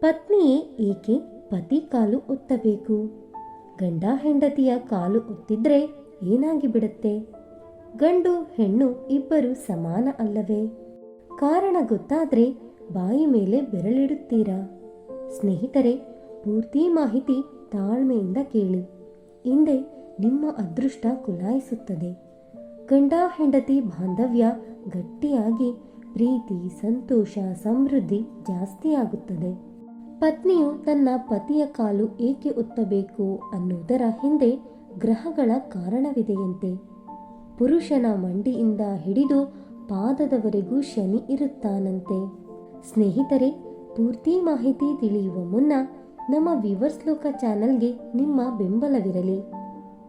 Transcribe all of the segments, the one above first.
ಪತ್ನಿಯೇ ಏಕೆ ಪತಿ ಕಾಲು ಒತ್ತಬೇಕು. ಗಂಡ ಹೆಂಡತಿಯ ಕಾಲು ಒತ್ತಿದ್ರೆ ಏನಾಗಿ ಬಿಡುತ್ತೆ? ಗಂಡು ಹೆಣ್ಣು ಇಬ್ಬರು ಸಮಾನ ಅಲ್ಲವೇ? ಕಾರಣ ಗೊತ್ತಾದ್ರೆ ಬಾಯಿ ಮೇಲೆ ಬೆರಳಿಡುತ್ತೀರಾ? ಸ್ನೇಹಿತರೆ, ಪೂರ್ತಿ ಮಾಹಿತಿ ತಾಳ್ಮೆಯಿಂದ ಕೇಳಿ. ಹಿಂದೆ ನಿಮ್ಮ ಅದೃಷ್ಟ ಕುಲಾಯಿಸುತ್ತದೆ. ಗಂಡ ಹೆಂಡತಿ ಬಾಂಧವ್ಯ ಗಟ್ಟಿಯಾಗಿ, ಪ್ರೀತಿ, ಸಂತೋಷ, ಸಮೃದ್ಧಿ ಜಾಸ್ತಿಯಾಗುತ್ತದೆ. ಪತ್ನಿಯು ತನ್ನ ಪತಿಯ ಕಾಲು ಏಕೆ ಒತ್ತಬೇಕು ಅನ್ನುವುದರ ಹಿಂದೆ ಗ್ರಹಗಳ ಕಾರಣವಿದೆಯಂತೆ. ಪುರುಷನ ಮಂಡಿಯಿಂದ ಹಿಡಿದು ಪಾದದವರೆಗೂ ಶನಿ ಇರುತ್ತಾನಂತೆ. ಸ್ನೇಹಿತರೆ, ಪೂರ್ತಿ ಮಾಹಿತಿ ತಿಳಿಯುವ ಮುನ್ನ ನಮ್ಮ ವಿವರ್ಸ್ ಲೋಕ ಚಾನಲ್ಗೆ ನಿಮ್ಮ ಬೆಂಬಲವಿರಲಿ.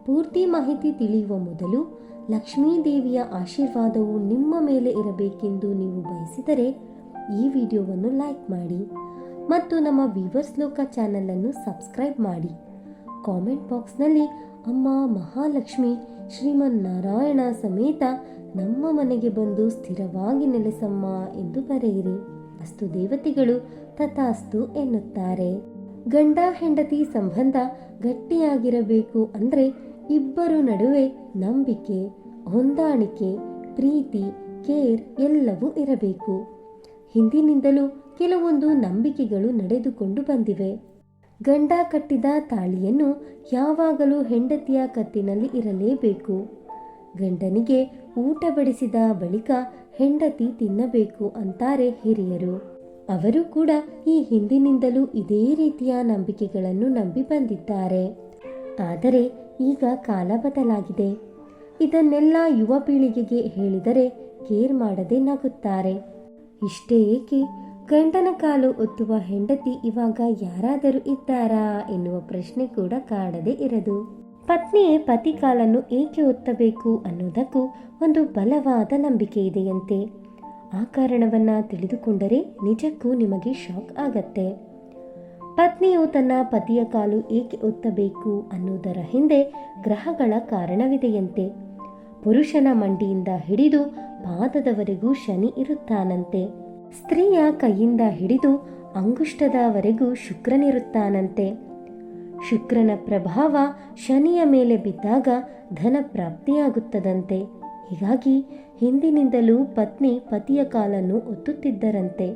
ಪೂರ್ತಿ ಮಾಹಿತಿ ತಿಳಿಯುವ ಮೊದಲು ಲಕ್ಷ್ಮೀದೇವಿಯ ಆಶೀರ್ವಾದವು ನಿಮ್ಮ ಮೇಲೆ ಇರಬೇಕೆಂದು ನೀವು ಬಯಸಿದರೆ ಈ ವಿಡಿಯೋವನ್ನು ಲೈಕ್ ಮಾಡಿ. ಮತ್ತು ನಮ್ಮ ವಿವರ್ಸ್ ಲೋಕ ಚಾನಲನ್ನು ಸಬ್ಸ್ಕ್ರೈಬ್ ಮಾಡಿ. ಕಾಮೆಂಟ್ ಬಾಕ್ಸ್ನಲ್ಲಿ ಅಮ್ಮ ಮಹಾಲಕ್ಷ್ಮಿ ಶ್ರೀಮನ್ನಾರಾಯಣ ಸಮೇತ ನಮ್ಮ ಮನೆಗೆ ಬಂದು ಸ್ಥಿರವಾಗಿ ನೆಲೆಸಮ್ಮ ಎಂದು ಬರೆಯಿರಿ. ಅಸ್ತು ದೇವತೆಗಳು ತಥಾಸ್ತು ಎನ್ನುತ್ತಾರೆ. ಗಂಡ ಹೆಂಡತಿ ಸಂಬಂಧ ಗಟ್ಟಿಯಾಗಿರಬೇಕು ಅಂದ್ರೆ ಇಬ್ಬರು ನಡುವೆ ನಂಬಿಕೆ, ಹೊಂದಾಣಿಕೆ, ಪ್ರೀತಿ, ಕೇರ್ ಎಲ್ಲವೂ ಇರಬೇಕು. ಹಿಂದಿನಿಂದಲೂ ಕೆಲವೊಂದು ನಂಬಿಕೆಗಳು ನಡೆದುಕೊಂಡು ಬಂದಿವೆ. ಗಂಡ ಕಟ್ಟಿದ ತಾಳಿಯನ್ನು ಯಾವಾಗಲೂ ಹೆಂಡತಿಯ ಕತ್ತಿನಲ್ಲಿ ಇರಲೇಬೇಕು. ಗಂಡನಿಗೆ ಊಟ ಬಡಿಸಿದ ಬಳಿಕ ಹೆಂಡತಿ ತಿನ್ನಬೇಕು ಅಂತಾರೆ ಹಿರಿಯರು. ಅವರು ಕೂಡ ಈ ಹಿಂದಿನಿಂದಲೂ ಇದೇ ರೀತಿಯ ನಂಬಿಕೆಗಳನ್ನು ನಂಬಿ ಬಂದಿದ್ದಾರೆ. ಆದರೆ ಈಗ ಕಾಲ ಬದಲಾಗಿದೆ. ಇದನ್ನೆಲ್ಲ ಯುವ ಪೀಳಿಗೆಗೆ ಹೇಳಿದರೆ ಕೇರ್ ಮಾಡದೆ ನಗುತ್ತಾರೆ. ಇಷ್ಟೇ ಏಕೆ? ಗಂಡನ ಕಾಲು ಒತ್ತುವ ಹೆಂಡತಿ ಇವಾಗ ಯಾರಾದರೂ ಇದ್ದಾರಾ ಎನ್ನುವ ಪ್ರಶ್ನೆ ಕೂಡ ಕಾಡದೆ ಇರದು. ಪತ್ನಿಯೇ ಪತಿ ಕಾಲನ್ನು ಏಕೆ ಒತ್ತಬೇಕು ಅನ್ನೋದಕ್ಕೂ ಒಂದು ಬಲವಾದ ನಂಬಿಕೆ ಇದೆಯಂತೆ. ಆ ಕಾರಣವನ್ನ ತಿಳಿದುಕೊಂಡರೆ ನಿಜಕ್ಕೂ ನಿಮಗೆ ಶಾಕ್ ಆಗತ್ತೆ. ಪತ್ನಿಯು ತನ್ನ ಪತಿಯ ಕಾಲು ಏಕೆ ಒತ್ತಬೇಕು ಅನ್ನುವುದರ ಹಿಂದೆ ಗ್ರಹಗಳ ಕಾರಣವಿದೆಯಂತೆ. ಪುರುಷನ ಮಂಡಿಯಿಂದ ಹಿಡಿದು ಪಾದದವರೆಗೂ ಶನಿ ಇರುತ್ತಾನಂತೆ. ಸ್ತ್ರೀಯ ಕೈಯಿಂದ ಹಿಡಿದು ಅಂಗುಷ್ಟದವರೆಗೂ ಶುಕ್ರನಿರುತ್ತಾನಂತೆ. ಶುಕ್ರನ ಪ್ರಭಾವ ಶನಿಯ ಮೇಲೆ ಬಿದ್ದಾಗ ಧನ ಪ್ರಾಪ್ತಿಯಾಗುತ್ತದಂತೆ. ಹೀಗಾಗಿ ಹಿಂದಿನಿಂದಲೂ ಪತ್ನಿ ಪತಿಯ ಕಾಲನ್ನು ಒತ್ತುತ್ತಿದ್ದರಂತೆ.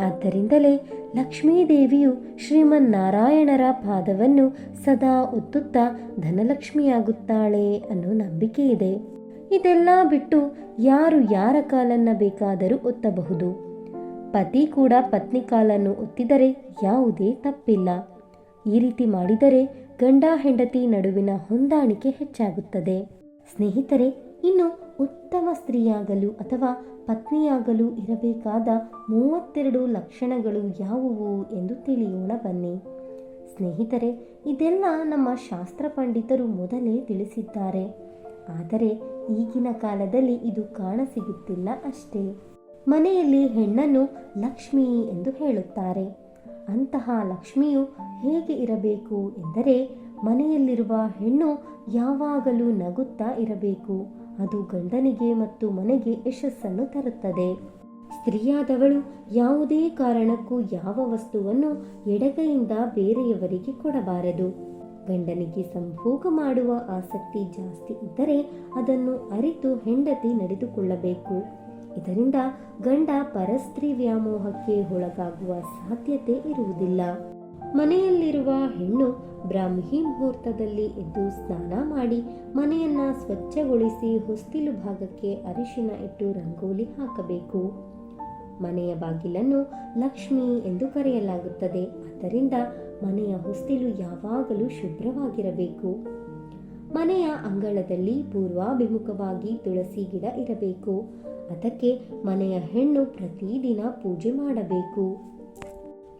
ಆದ್ದರಿಂದಲೇ ಲಕ್ಷ್ಮೀದೇವಿಯು ಶ್ರೀಮನ್ನಾರಾಯಣರ ಪಾದವನ್ನು ಸದಾ ಒತ್ತುತ್ತಾ ಧನಲಕ್ಷ್ಮಿಯಾಗುತ್ತಾಳೆ ಅನ್ನೋ ನಂಬಿಕೆ ಇದೆ. ಇದೆಲ್ಲ ಬಿಟ್ಟು ಯಾರು ಯಾರ ಕಾಲನ್ನ ಬೇಕಾದರೂ ಒತ್ತಬಹುದು. ಪತಿ ಕೂಡ ಪತ್ನಿ ಕಾಲನ್ನು ಒತ್ತಿದರೆ ಯಾವುದೇ ತಪ್ಪಿಲ್ಲ. ಈ ರೀತಿ ಮಾಡಿದರೆ ಗಂಡ ಹೆಂಡತಿ ನಡುವಿನ ಹೊಂದಾಣಿಕೆ ಹೆಚ್ಚಾಗುತ್ತದೆ. ಸ್ನೇಹಿತರೆ, ಇನ್ನು ಉತ್ತಮ ಸ್ತ್ರೀಯಾಗಲು ಅಥವಾ ಪತ್ನಿಯಾಗಲು ಇರಬೇಕಾದ ಮೂವತ್ತೆರಡು ಲಕ್ಷಣಗಳು ಯಾವುವು ಎಂದು ತಿಳಿಯೋಣ ಬನ್ನಿ. ಸ್ನೇಹಿತರೆ, ಇದೆಲ್ಲ ನಮ್ಮ ಶಾಸ್ತ್ರ ಪಂಡಿತರು ಮೊದಲೇ ತಿಳಿಸಿದ್ದಾರೆ. ಆದರೆ ಈಗಿನ ಕಾಲದಲ್ಲಿ ಇದು ಕಾಣಸಿಗುತ್ತಿಲ್ಲ ಅಷ್ಟೇ. ಮನೆಯಲ್ಲಿ ಹೆಣ್ಣನ್ನು ಲಕ್ಷ್ಮಿ ಎಂದು ಹೇಳುತ್ತಾರೆ. ಅಂತಹ ಲಕ್ಷ್ಮಿಯು ಹೇಗೆ ಇರಬೇಕು ಎಂದರೆ ಮನೆಯಲ್ಲಿರುವ ಹೆಣ್ಣು ಯಾವಾಗಲೂ ನಗುತ್ತಾ ಇರಬೇಕು. ಅದು ಗಂಡನಿಗೆ ಮತ್ತು ಮನೆಗೆ ಯಶಸ್ಸನ್ನು ತರುತ್ತದೆ. ಸ್ತ್ರೀಯಾದವಳು ಯಾವುದೇ ಕಾರಣಕ್ಕೂ ಯಾವ ವಸ್ತುವನ್ನು ಎಡಗೈಯಿಂದ ಬೇರೆಯವರಿಗೆ ಕೊಡಬಾರದು. ಗಂಡನಿಗೆ ಸಂಭೋಗ ಮಾಡುವ ಆಸಕ್ತಿ ಜಾಸ್ತಿ ಇದ್ದರೆ ಅದನ್ನು ಅರಿತು ಹೆಂಡತಿ ನಡೆದುಕೊಳ್ಳಬೇಕು. ಇದರಿಂದ ಗಂಡ ಪರಸ್ತ್ರೀ ವ್ಯಾಮೋಹಕ್ಕೆ ಒಳಗಾಗುವ ಸಾಧ್ಯತೆ ಇರುವುದಿಲ್ಲ. ಮನೆಯಲ್ಲಿರುವ ಹೆಣ್ಣು ಬ್ರಾಹ್ಮಿ ಮುಹೂರ್ತದಲ್ಲಿ ಎದ್ದು ಸ್ನಾನ ಮಾಡಿ ಮನೆಯನ್ನ ಸ್ವಚ್ಛಗೊಳಿಸಿ ಹೊಸ್ತಿಲು ಭಾಗಕ್ಕೆ ಅರಿಶಿನ ಇಟ್ಟು ರಂಗೋಲಿ ಹಾಕಬೇಕು. ಮನೆಯ ಬಾಗಿಲನ್ನು ಲಕ್ಷ್ಮಿ ಎಂದು ಕರೆಯಲಾಗುತ್ತದೆ. ಆದ್ದರಿಂದ ಮನೆಯ ಹೊಸ್ತಿಲು ಯಾವಾಗಲೂ ಶುಭ್ರವಾಗಿರಬೇಕು ಮನೆಯ ಅಂಗಳದಲ್ಲಿ ಪೂರ್ವಾಭಿಮುಖವಾಗಿ ತುಳಸಿ ಗಿಡ ಇರಬೇಕು. ಅದಕ್ಕೆ ಮನೆಯ ಹೆಣ್ಣು ಪ್ರತಿದಿನ ಪೂಜೆ ಮಾಡಬೇಕು.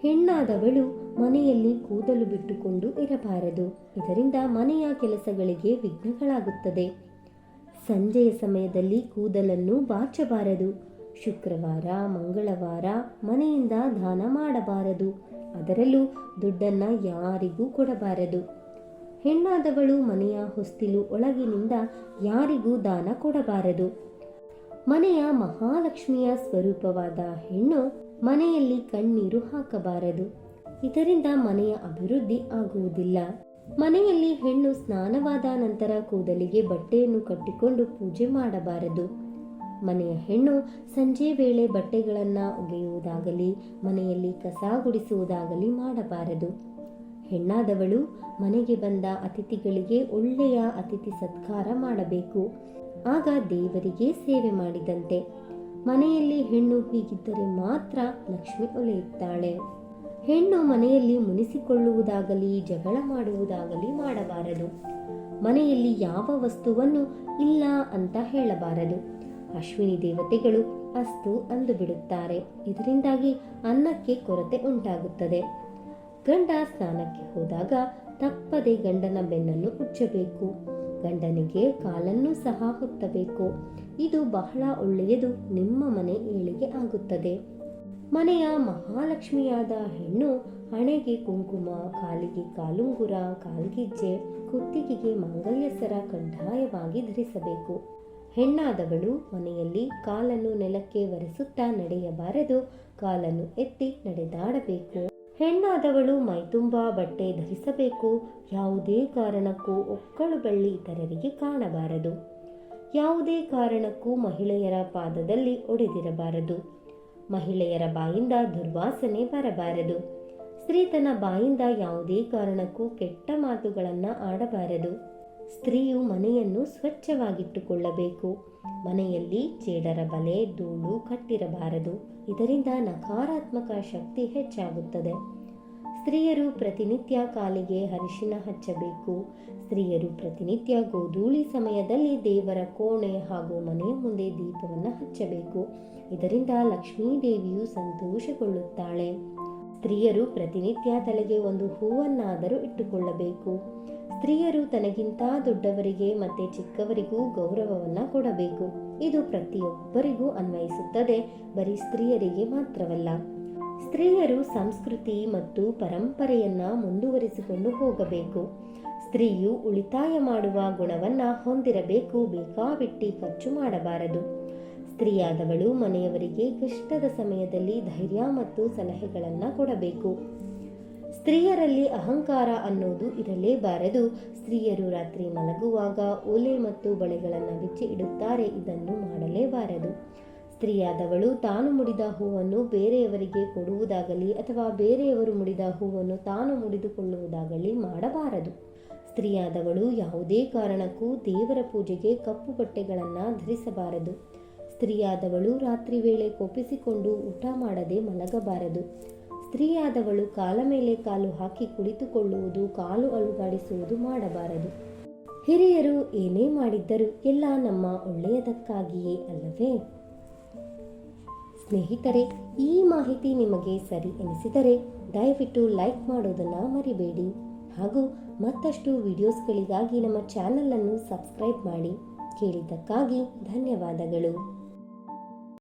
ಹೆಣ್ಣಾದವಳು ಮನೆಯಲ್ಲಿ ಕೂದಲು ಬಿಟ್ಟುಕೊಂಡು ಇರಬಾರದು. ಇದರಿಂದ ಮನೆಯ ಕೆಲಸಗಳಿಗೆ ವಿಘ್ನಗಳಾಗುತ್ತದೆ. ಸಂಜೆಯ ಸಮಯದಲ್ಲಿ ಕೂದಲನ್ನು ಬಾಚಬಾರದು. ಶುಕ್ರವಾರ, ಮಂಗಳವಾರ ಮನೆಯಿಂದ ದಾನ ಮಾಡಬಾರದು. ಅದರಲ್ಲೂ ದುಡ್ಡನ್ನು ಯಾರಿಗೂ ಕೊಡಬಾರದು. ಹೆಣ್ಣಾದವಳು ಮನೆಯ ಹೊಸ್ತಿಲು ಒಳಗಿನಿಂದ ಯಾರಿಗೂ ದಾನ ಕೊಡಬಾರದು. ಮನೆಯ ಮಹಾಲಕ್ಷ್ಮಿಯ ಸ್ವರೂಪವಾದ ಹೆಣ್ಣು ಮನೆಯಲ್ಲಿ ಕಣ್ಣೀರು ಹಾಕಬಾರದು. ಇದರಿಂದ ಮನೆಯ ಅಭಿವೃದ್ಧಿ ಆಗುವುದಿಲ್ಲ. ಮನೆಯಲ್ಲಿ ಹೆಣ್ಣು ಸ್ನಾನವಾದ ನಂತರ ಕೂದಲಿಗೆ ಬಟ್ಟೆಯನ್ನು ಕಟ್ಟಿಕೊಂಡು ಪೂಜೆ ಮಾಡಬಾರದು. ಮನೆಯ ಹೆಣ್ಣು ಸಂಜೆ ವೇಳೆ ಬಟ್ಟೆಗಳನ್ನು ಒಗೆಯುವುದಾಗಲಿ, ಮನೆಯಲ್ಲಿ ಕಸ ಗುಡಿಸುವುದಾಗಲಿ ಮಾಡಬಾರದು. ಹೆಣ್ಣಾದವಳು ಮನೆಗೆ ಬಂದ ಅತಿಥಿಗಳಿಗೆ ಒಳ್ಳೆಯ ಅತಿಥಿ ಸತ್ಕಾರ ಮಾಡಬೇಕು. ಆಗ ದೇವರಿಗೆ ಸೇವೆ ಮಾಡಿದಂತೆ. ಮನೆಯಲ್ಲಿ ಹೆಣ್ಣು ಹೀಗಿದ್ದರೆ ಮಾತ್ರ ಲಕ್ಷ್ಮಿ ಒಲೆಯುತ್ತಾಳೆ. ಹೆಣ್ಣು ಮನೆಯಲ್ಲಿ ಮುನಿಸಿಕೊಳ್ಳುವುದಾಗಲಿ, ಜಗಳ ಮಾಡುವುದಾಗಲಿ ಮಾಡಬಾರದು. ಮನೆಯಲ್ಲಿ ಯಾವ ವಸ್ತುವನ್ನು ಇಲ್ಲ ಅಂತ ಹೇಳಬಾರದು. ಅಶ್ವಿನಿ ದೇವತೆಗಳು ಅಸ್ತು ಅಂದು ಬಿಡುತ್ತಾರೆ ಇದರಿಂದಾಗಿ ಅನ್ನಕ್ಕೆ ಕೊರತೆ ಉಂಟಾಗುತ್ತದೆ. ಗಂಡ ಸ್ನಾನಕ್ಕೆ ಹೋದಾಗ ತಪ್ಪದೆ ಗಂಡನ ಬೆನ್ನನ್ನು ಮುಚ್ಚಬೇಕು. ಗಂಡನಿಗೆ ಕಾಲನ್ನು ಸಹ ಹೊತ್ತಬೇಕು. ಇದು ಬಹಳ ಒಳ್ಳೆಯದು, ನಿಮ್ಮ ಮನೆ ಏಳಿಗೆ ಆಗುತ್ತದೆ. ಮನೆಯ ಮಹಾಲಕ್ಷ್ಮಿಯಾದ ಹೆಣ್ಣು ಹಣೆಗೆ ಕುಂಕುಮ, ಕಾಲಿಗೆ ಕಾಲುಂಗುರ, ಕಾಲ್ಗಿಜ್ಜೆ, ಕುತ್ತಿಗೆಗೆ ಮಂಗಲ್ಯ ಸರ ಕಡ್ಡಾಯವಾಗಿ ಧರಿಸಬೇಕು. ಹೆಣ್ಣಾದವಳು ಮನೆಯಲ್ಲಿ ಕಾಲನ್ನು ನೆಲಕ್ಕೆ ಒರೆಸುತ್ತಾ ನಡೆಯಬಾರದು, ಕಾಲನ್ನು ಎತ್ತಿ ನಡೆದಾಡಬೇಕು. ಹೆಣ್ಣಾದವಳು ಮೈತುಂಬ ಬಟ್ಟೆ ಧರಿಸಬೇಕು. ಯಾವುದೇ ಕಾರಣಕ್ಕೂ ಒಕ್ಕಳು ಬಳ್ಳಿ ಇತರರಿಗೆ ಕಾಣಬಾರದು. ಯಾವುದೇ ಕಾರಣಕ್ಕೂ ಮಹಿಳೆಯರ ಪಾದದಲ್ಲಿ ಒಡೆದಿರಬಾರದು. ಮಹಿಳೆಯರ ಬಾಯಿಂದ ದುರ್ವಾಸನೆ ಬರಬಾರದು. ಸ್ತ್ರೀ ತನ್ನ ಬಾಯಿಂದ ಯಾವುದೇ ಕಾರಣಕ್ಕೂ ಕೆಟ್ಟ ಮಾತುಗಳನ್ನು ಆಡಬಾರದು. ಸ್ತ್ರೀಯು ಮನೆಯನ್ನು ಸ್ವಚ್ಛವಾಗಿಟ್ಟುಕೊಳ್ಳಬೇಕು. ಮನೆಯಲ್ಲಿ ಚೇಡರ ಬಲೆ, ಧೂಳು ಕಟ್ಟಿರಬಾರದು. ಇದರಿಂದ ನಕಾರಾತ್ಮಕ ಶಕ್ತಿ ಹೆಚ್ಚಾಗುತ್ತದೆ. ಸ್ತ್ರೀಯರು ಪ್ರತಿನಿತ್ಯ ಕಾಲಿಗೆ ಅರಿಶಿನ ಹಚ್ಚಬೇಕು. ಸ್ತ್ರೀಯರು ಪ್ರತಿನಿತ್ಯ ಗೋಧೂಳಿ ಸಮಯದಲ್ಲಿ ದೇವರ ಕೋಣೆ ಹಾಗೂ ಮನೆಯ ಮುಂದೆ ದೀಪವನ್ನು ಹಚ್ಚಬೇಕು. ಇದರಿಂದ ಲಕ್ಷ್ಮೀ ದೇವಿಯು ಸಂತೋಷಗೊಳ್ಳುತ್ತಾಳೆ. ಸ್ತ್ರೀಯರು ಪ್ರತಿನಿತ್ಯ ತಲೆಗೆ ಒಂದು ಹೂವನ್ನಾದರೂ ಇಟ್ಟುಕೊಳ್ಳಬೇಕು. ಸ್ತ್ರೀಯರು ತನಗಿಂತ ದೊಡ್ಡವರಿಗೆ ಮತ್ತೆ ಚಿಕ್ಕವರಿಗೂ ಗೌರವವನ್ನ ಕೊಡಬೇಕು. ಇದು ಪ್ರತಿಯೊಬ್ಬರಿಗೂ ಅನ್ವಯಿಸುತ್ತದೆ, ಬರೀ ಸ್ತ್ರೀಯರಿಗೆ ಮಾತ್ರವಲ್ಲ. ಸ್ತ್ರೀಯರು ಸಂಸ್ಕೃತಿ ಮತ್ತು ಪರಂಪರೆಯನ್ನ ಮುಂದುವರಿಸಿಕೊಂಡು ಹೋಗಬೇಕು. ಸ್ತ್ರೀಯು ಉಳಿತಾಯ ಮಾಡುವ ಗುಣವನ್ನ ಹೊಂದಿರಬೇಕು, ಬೇಕಾಬಿಟ್ಟಿ ಖರ್ಚು ಮಾಡಬಾರದು. ಸ್ತ್ರೀಯಾದವಳು ಮನೆಯವರಿಗೆ ಕಷ್ಟದ ಸಮಯದಲ್ಲಿ ಧೈರ್ಯ ಮತ್ತು ಸಲಹೆಗಳನ್ನು ಕೊಡಬೇಕು. ಸ್ತ್ರೀಯರಲ್ಲಿ ಅಹಂಕಾರ ಅನ್ನೋದು ಇರಲೇಬಾರದು. ಸ್ತ್ರೀಯರು ರಾತ್ರಿ ಮಲಗುವಾಗ ಓಲೆ ಮತ್ತು ಬಳೆಗಳನ್ನು ಬಿಚ್ಚಿ ಇಡುತ್ತಾರೆ, ಇದನ್ನು ಮಾಡಲೇಬಾರದು. ಸ್ತ್ರೀಯಾದವಳು ತಾನು ಮುಡಿದ ಹೂವನ್ನು ಬೇರೆಯವರಿಗೆ ಕೊಡುವುದಾಗಲಿ ಅಥವಾ ಬೇರೆಯವರು ಮುಡಿದ ಹೂವನ್ನು ತಾನು ಮುಡಿದುಕೊಳ್ಳುವುದಾಗಲಿ ಮಾಡಬಾರದು. ಸ್ತ್ರೀಯಾದವಳು ಯಾವುದೇ ಕಾರಣಕ್ಕೂ ದೇವರ ಪೂಜೆಗೆ ಕಪ್ಪು ಬಟ್ಟೆಗಳನ್ನು ಧರಿಸಬಾರದು. ಸ್ತ್ರೀಯಾದವಳು ರಾತ್ರಿ ವೇಳೆ ಕೋಪಿಸಿಕೊಂಡು ಊಟ ಮಾಡದೆ ಮಲಗಬಾರದು. ಸ್ತ್ರೀಯಾದವಳು ಕಾಲ ಮೇಲೆ ಕಾಲು ಹಾಕಿ ಕುಳಿತುಕೊಳ್ಳುವುದು, ಕಾಲು ಅಲುಗಾಡಿಸುವುದು ಮಾಡಬಾರದು. ಹಿರಿಯರು ಏನೇ ಮಾಡಿದ್ದರೂ ಎಲ್ಲ ನಮ್ಮ ಒಳ್ಳೆಯದಕ್ಕಾಗಿಯೇ ಅಲ್ಲವೇ? ಸ್ನೇಹಿತರೆ, ಈ ಮಾಹಿತಿ ನಿಮಗೆ ಸರಿ ಎನಿಸಿದರೆ ದಯವಿಟ್ಟು ಲೈಕ್ ಮಾಡೋದನ್ನು ಮರಿಬೇಡಿ. ಹಾಗೂ ಮತ್ತಷ್ಟು ವಿಡಿಯೋಸ್ಗಳಿಗಾಗಿ ನಮ್ಮ ಚಾನಲನ್ನು ಸಬ್ಸ್ಕ್ರೈಬ್ ಮಾಡಿ. ಕೇಳಿದ್ದಕ್ಕಾಗಿ ಧನ್ಯವಾದಗಳು.